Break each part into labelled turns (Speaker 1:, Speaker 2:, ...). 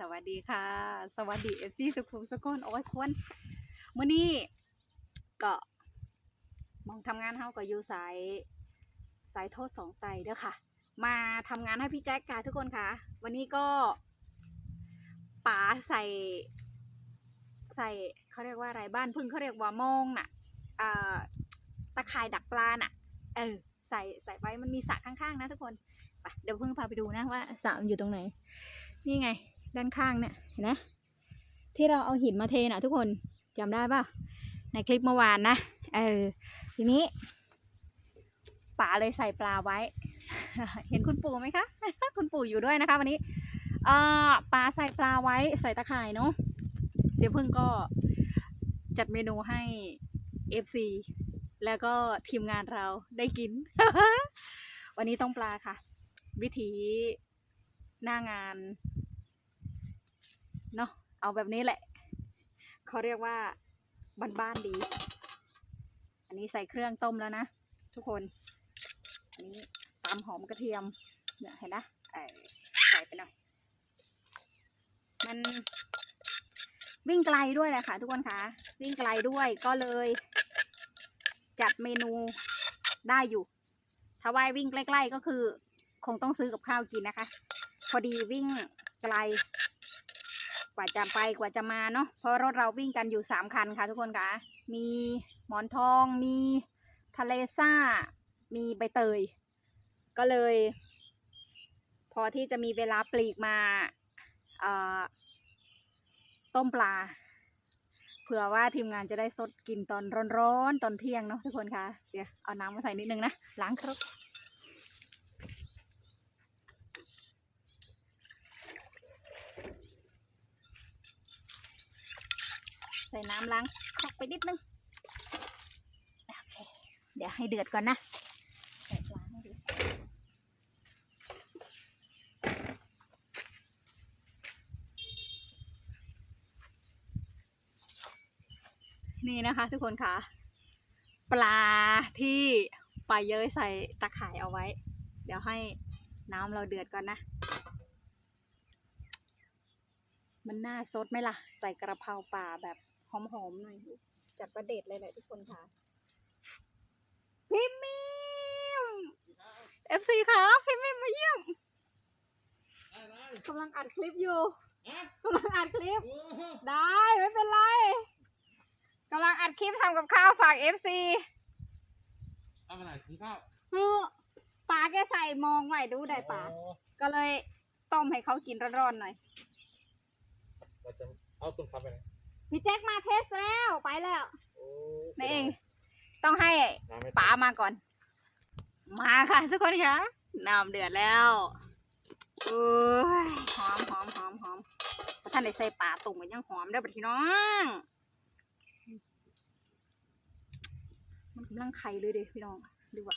Speaker 1: สวัสดีค่ะ สวัสดีเอฟซีสุขุมสุขคนโอ้ยควรมื้อนี้ก็มองทำงานเฮาก็อยู่สายสายโทษสองไตเด้อค่ะ มาทำงานให้พี่แจ็คค่ะทุกคนค่ะ วันนี้ก็ป๋าใส่ ใส่เขาเรียกว่าอะไรบ้านพึ่งเขาเรียกว่าโมงน่ะเอ่อตะข่ายดักปลาน่ะ เออ ใส่ใส่ไว้มันมีสระข้างๆ นะทุกคนไปเดี๋ยวพึ่งพาไปดูนะว่าสระมันอยู่ตรงไหน นี่ไง ด้านข้างเนี่ยเห็นไหมที่เราเอาหินมาเทน่ะทุกคนจำได้ป่ะในคลิปเมื่อวานนะเออทีนี้ป๋าเลยใส่ปลาไว้ เห็นคุณปู่ไหมคะ คุณปู่อยู่ด้วยนะคะ วันนี้เอ่อปลาใส่ปลาไว้ใส่ตะข่ายเนาะเดี๋ยวพึ่งก็จัดเมนูให้ FC แล้วก็ทีมงานเราได้กิน วันนี้ต้องปลาค่ะ วิถีหน้างาน เนาะเอาแบบนี้แหละ เขาเรียกว่าบ้านๆดี อันนี้ใส่เครื่องต้มแล้วนะ ทุกคน อันนี้ตามหอมกระเทียมเนี่ยเห็นนะใส่ไปหน่อย มันวิ่งไกลด้วยแหละค่ะทุกคนคะวิ่งไกลด้วยก็เลย จัดเมนูได้อยู่ ถ้าว่ายวิ่งใกล้ ๆ ก็คือ คงต้องซื้อกับข้าวกินนะคะ พอดีวิ่งไกล ว่าจะไปกว่าจะมาเนาะเพราะรถเราวิ่งกันอยู่สามคันค่ะทุกคนคะมีหมอนทองมีทะเลซ่ามีใบเตย ก็เลย พอที่จะมีเวลาปลีกมาต้มปลา เผื่อว่าทีมงานจะได้สดกินตอนร้อนๆ ตอนเที่ยงเนาะทุกคนคะเดี๋ยวเอาน้ำมาใส่นิดนึงนะ ล้างครก ใส่น้ำล้างครกไปนิดนึงโอเคเดี๋ยวให้เดือดก่อนนะใส่ปลาให้ดูนี่นะคะทุกคนคะปลาที่ปลาเย้ยใส่ตะข่ายเอาไว้ เดี๋ยวให้น้ำเราเดือดก่อนนะ มันน่าซดไหมล่ะ ใส่กระเพราป่าแบบ หอมๆหน่อยจัดประเด็ดเลยแหละทุกคนค่ะพิมมิมเอฟซีค่ะพิมมิมมาเยี่ยมกำลังอัดคลิปอยู่กำลังอัดคลิป ได้ไม่เป็นไรกำลังอัดคลิปทำกับข้าวฝากเอฟซี
Speaker 2: เอาไปไหนกินข้าว
Speaker 1: ปลาแกใส่มองไว้ดูได้ปลา
Speaker 2: โอ้
Speaker 1: ก็เลยต้มให้เขากินร้อนๆหน่อย
Speaker 2: เราจะเอาตุนขับไปไหน
Speaker 1: พี่แจ็คมาเทสแล้วไปแล้ว
Speaker 2: โอ้
Speaker 1: นี่เอง ต้องให้
Speaker 2: น้ำไม่
Speaker 1: ป๋ามาก่อน มาค่ะทุกคนคะน้ำเดือดแล้วโอ้ยหอมหอมหอมหอมพระท่านได้ใส่ปลาตุ่มกันยังหอมได้อปะพี่น้อง มันกำลังไข่เลยเด้พี่น้องดูว่า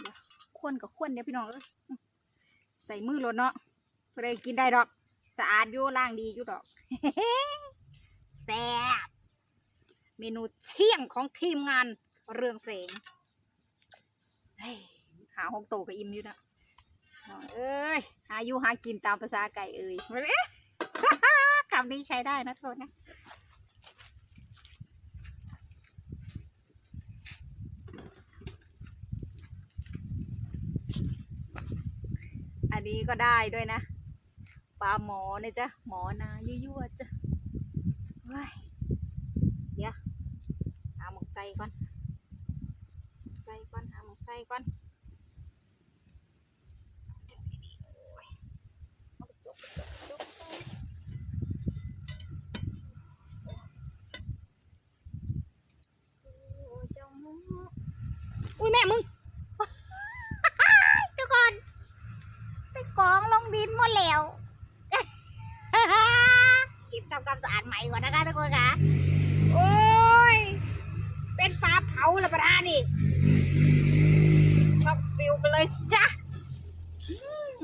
Speaker 1: เดี๋ยวควนกับควนเดี๋ยวพี่น้องเอ้ยใส่มือรถเนาะเพื่อได้กินได้ดอก สะอาดอยู่ล่างดีอยู่ดอก แซ่บเมนูเที่ยงของทีมงานเรืองแสงเฮ้ยหาหกโตวก็อิ่มอยู่นะนองเอ้ยหาอยู่หากินตามภาษาไก่เอ้ยคำนี้ใช้ได้นะโทษนะอันนี้ก็ได้ด้วยนะปลาหมอเนี่ยจ้ะหมอนายั่วๆจ้ะ เฮ้ยเดี๋ยวหาหมกไส้ก่ ก่อนนะคะทุกคนค่ะ โอ้ย เป็นฟ้าเผาละประดานี่ช็อกฟิวไปเลยจ้ะอืม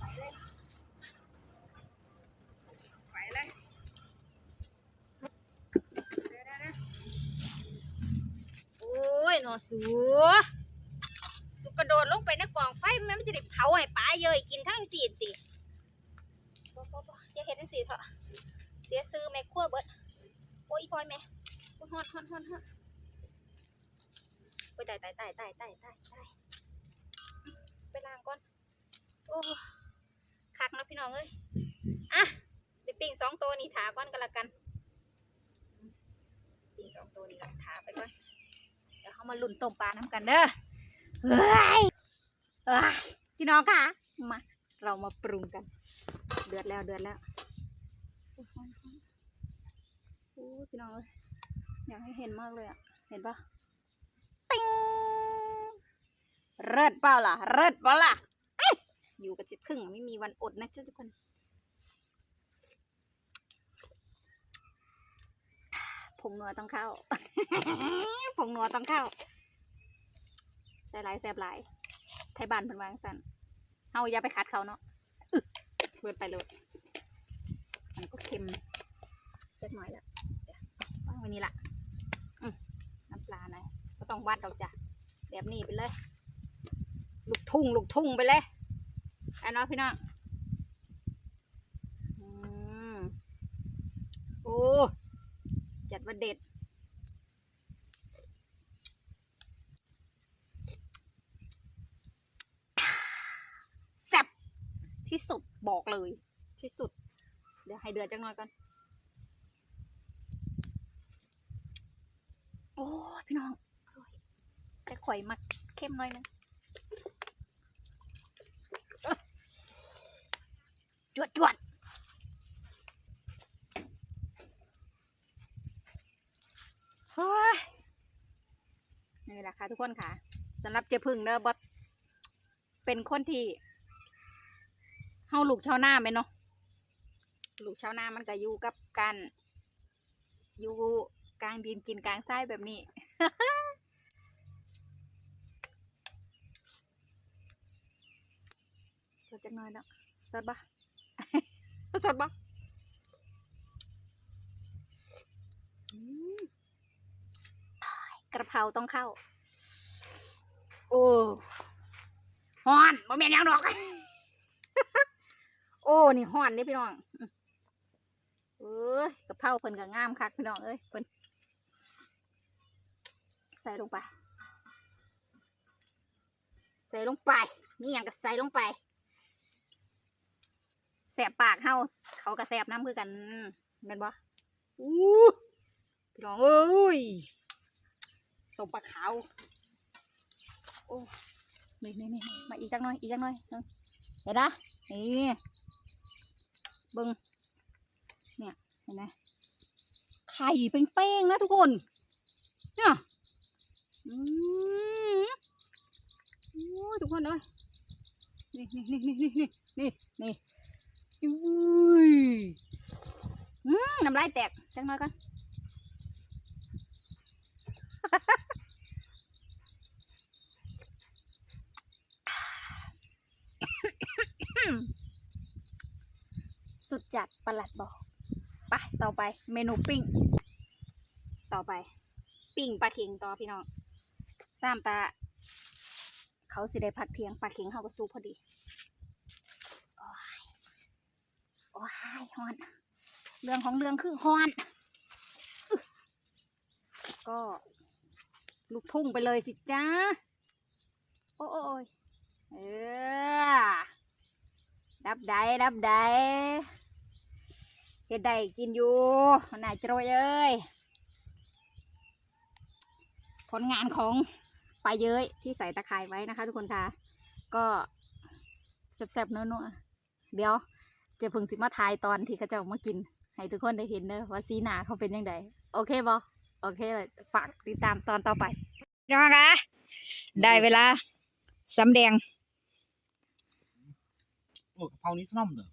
Speaker 1: ไปเลยโอ้ยหนอสูสุกระโดดลงไปในกล่องไฟแม่มันจะได้เผาให้ปลาเยยกินทั้งสี่สิฟอะียซื้อแม่ขั้วเบิดโอุ๊ยฮอนฮอนฮอนฮอนโอ้ยตายตายตายตายตายตายตายไปล้างก่อน โอ้คักนะพี่น้องเอ้ยอะเดี๋ยวปิ้งสองตัวนี่ถาก่อนกันละกันปิ้งสองตัวนี่ถาไปก่อนเดี๋ยวเขามาลุ่นต้มปลาน้ำกันเด้อเฮ้ยเอ้ยพี่น้องค่ะมาเรามาปรุงกัน เดือดแล้วเดือดแล้วโอ้ยฮ้อนฮ้อนโอ้ย พี่น้องเอ้ยอยากให้เห็นมากเลยอะ เห็นปะติ้งเลิศเปล่าล่ะเลิศเปล่าล่ะเอ้ยอยู่กับจิตพึ่งไม่มีวันอดนะเจ้าทุกคนผงนัวต้องเข้าผงนัวต้องเข้าใส่หลายแซบหลายไทยบ้านเพิ่นวาจั่งสั่นเฮาอย่าไปขัดเขาเนาะอึเบิดไปเลยมันก็เค็มเล็กน้อยแล้วเดี๋ยว วางไว้นี่ละน้ำปลาหน่อยก็ต้องวัดดอกจ้ะแบบนี้ไปเลย ลูกทุ่งลูกทุ่งไปเลยอันเนาะพี่น้องอืมโอ้จัดว่าเด็ดแซ่บที่สุดบอกเลยที่สุด เดี๋ยวให้เดือดจังหน่อยก่อน อ้พี่น้องอร่อยแต่ข่อยมักเข้มหน่อยนึงจวดจวดเฮ้ยนี่แหละค่ะทุกคนค่ะสำหรับเจ๊พึ่งเนอะบอสเป็นคนที่เฮาลูกชาวนาไหมเนาะลูกชาวนามันก็อยู่กับการอยู่ ลางดินกินกลางทรายแบบนี้ สดจังหน่อยเนาะสดปะสดปะกระเพราต้องเข้า โอ้ฮอนบ่แม่นยังดอก โอ้ นี่ฮอนเด้พี่น้องเอ้ยกระเพราเพิ่นก็งามคักพี่น้องเอ้ยเพิ่น ใส่ลงไป ใส่ลงไป มีหยังก็ใส่ลงไปแสบปากเฮาเขาก็แสบน้ำคือกันแม่นบ่อู้พี่น้องเอ้ยต้มปลาขาวโอ้นี่นี่นี่มาอีกจักหน่อยอีกจักหน่อยเห็นนะนี่บิ้งเนี่ยเห็นไหมไข่เป้งๆนะทุกคนเนี่ย โอ้ยทุกคนเอ้ยนี่นี่นี่นี่นี่นี่นี่อุ้ยอืมน้ำลายแตกจังหน่อยกันสุดจัดประหลัดบอกไปต่อไปเมนูปิ้ง ต่อไป ปิ้งปลาเข็งต่อพี่น้อง สามตาเขาสิได้พักเทียงปลาเข็งเขาก็สู้พอดี โอ้ย โอ้ยฮอน เรื่องของเรื่องคือฮอน ก็ลูกทุ่งไปเลยสิจ้า โอ้ยเออดับใดดับใดเฮ็ดได้กินอยู่น่าจรวยเอ้ย ผลงานของ ปลาเย้ยที่ใส่ตะไคร้ไว้นะคะ ทุกคนค่ะ ก็แซ่บๆนัวๆเดี๋ยวเจะพึ่งสิมาทายตอนที่เขาเจะมากิน ให้ทุกคนได้เห็นเนอะว่าสีหนาเขาเป็นยังไงโอเคบอโอเคเลยฝากติดตามตอนต่อไปน้องคะได้เวลาสำแดง
Speaker 2: โอ้กะเพรานี้ซ่อมเด้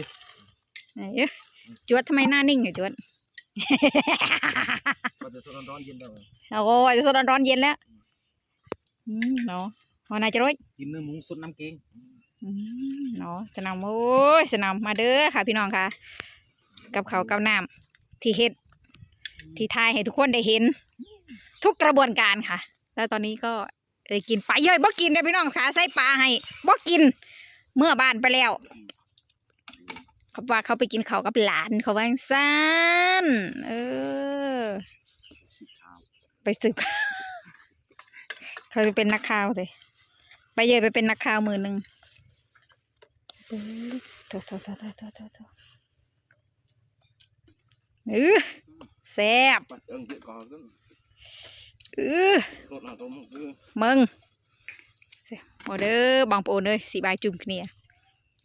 Speaker 2: อ
Speaker 1: ไหนจวดทำไมหน้านิ่งอยู่จวด
Speaker 2: ก็จะร้อนๆเย็นเด้อ
Speaker 1: โอ้ยจะสดร้อนๆเย็นแล้วอืมเนาะหัวหนายจะร้อย
Speaker 2: กินเนื้อหมูสดน้ำเกง
Speaker 1: อืมเนาะสนามโอ้ยสนามมาเด้อค่ะ พี่น้องค่ะ กับเขาวกับน้ำที่เฮ็ดที่ทายให้ทุกคนได้เห็น ทุกกระบวนการค่ะ แล้วตอนนี้ก็ได้กินปลาเย้ยบ่กินเด้อพี่น้องค่ะใส่ปลาให้บ่กินเมื่อบ้านไปแล้ว เขาว่าเขาไปกินข้าวกับหลานเขาว่าจั่งซันเออ
Speaker 2: สีขาว
Speaker 1: ไปสืบเขาจะเป็นนักข่าวเลยไปเยอะไปเป็นนักข่าวมือหนึ่งปึ๊บโถโถโถโถโถโถโถเออแซ่บ
Speaker 2: ปัดเอิงเยอะก่อนก็
Speaker 1: เออ
Speaker 2: รถหน้าตัวมันคือ
Speaker 1: มึงแซ่บโอเด้อบางโปนเลยสีบายจุ่มគ្នា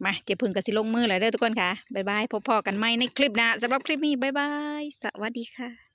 Speaker 1: มาเก็บพึ่งกับสิลงมือเลยเด้อทุกคนค่ะ บ๊ายบาย พบพอกันใหม่ในคลิปหน้าสำหรับคลิปนี้ บ๊ายบาย สวัสดีค่ะ